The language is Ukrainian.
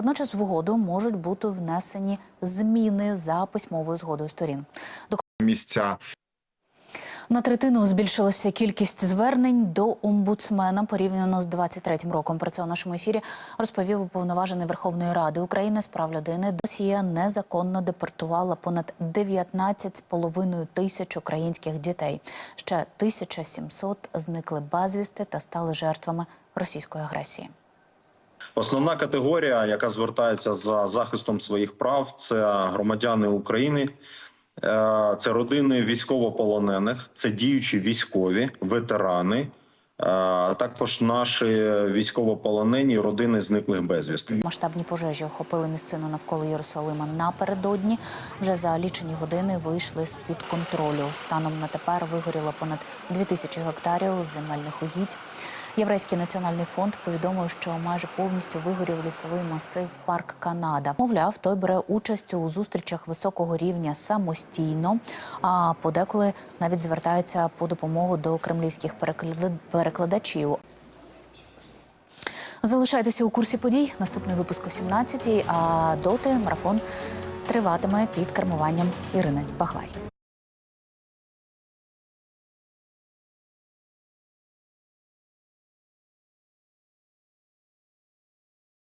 Водночас в угоду можуть бути внесені зміни за письмовою згодою сторін. До місця. На третину збільшилася кількість звернень до омбудсмена порівняно з 23-м роком. Про це у нашому ефірі розповів уповноважений Верховної Ради України з прав людини. Росія незаконно депортувала понад 19,5 тисяч українських дітей. Ще 1700 зникли безвісти та стали жертвами російської агресії. Основна категорія, яка звертається за захистом своїх прав, це громадяни України, е, це родини військовополонених, це діючі військові, ветерани, е, також наші військовополонені родини зниклих безвісти. Масштабні пожежі охопили місцину навколо Єрусалима напередодні. Вже за лічені години вийшли з під контролю. Станом на тепер вигоріло понад 2000 гектарів земельних угідь. Єврейський національний фонд повідомив, що майже повністю вигорів лісовий масив парк Канада. Мовляв, той бере участь у зустрічах високого рівня самостійно, а подеколи навіть звертається по допомогу до кремлівських переклад- перекладачів. Залишайтеся у курсі подій. Наступний випуск о 17-й, А доти марафон триватиме під кермуванням Ірини Бахлай.